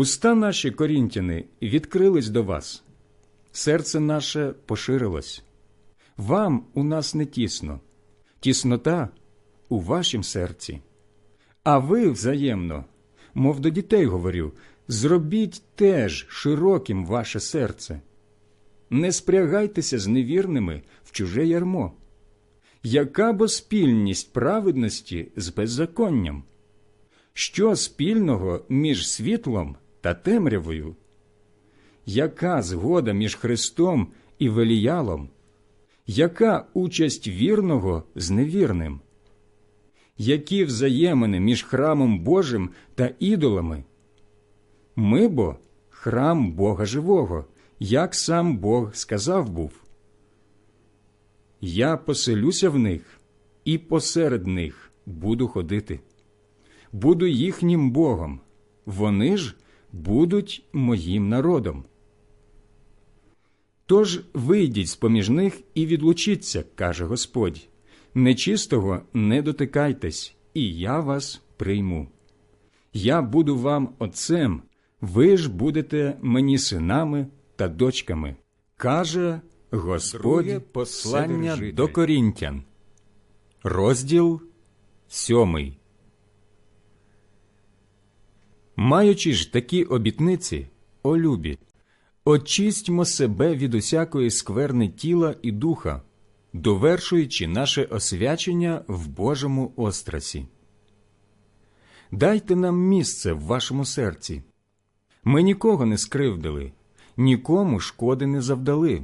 Уста наші, корінтяни, відкрились до вас, серце наше поширилось. Вам у нас не тісно, тіснота у вашім серці. А ви взаємно, мов до дітей говорю, зробіть теж широким ваше серце. Не спрягайтеся з невірними в чуже ярмо. Яка бо спільність праведності з беззаконням? Що спільного між світлом та темрявою? Яка згода між Христом і Веліялом? Яка участь вірного з невірним? Які взаємини між храмом Божим та ідолами? Ми бо храм Бога живого, як сам Бог сказав був. Я поселюся в них і посеред них буду ходити. Буду їхнім Богом, вони ж будуть моїм народом. Тож вийдіть з поміж них і відлучіться, каже Господь. Нечистого не дотикайтесь, і я вас прийму. Я буду вам отцем, ви ж будете мені синами та дочками, каже Господь Друге послання до Корінтян. Розділ сьомий. Маючи ж такі обітниці, о любі, очистьмо себе від усякої скверни тіла і духа, довершуючи наше освячення в Божому острасі. Дайте нам місце в вашому серці. Ми нікого не скривдили, нікому шкоди не завдали,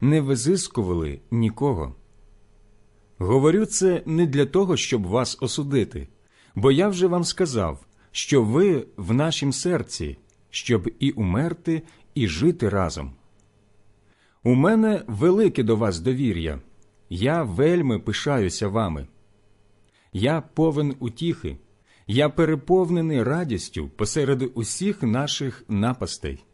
не визискували нікого. Говорю це не для того, щоб вас осудити, бо я вже вам сказав, що ви в нашім серці, щоб і умерти, і жити разом. У мене велике до вас довір'я, я вельми пишаюся вами. Я повен утіхи, я переповнений радістю посеред усіх наших напастей.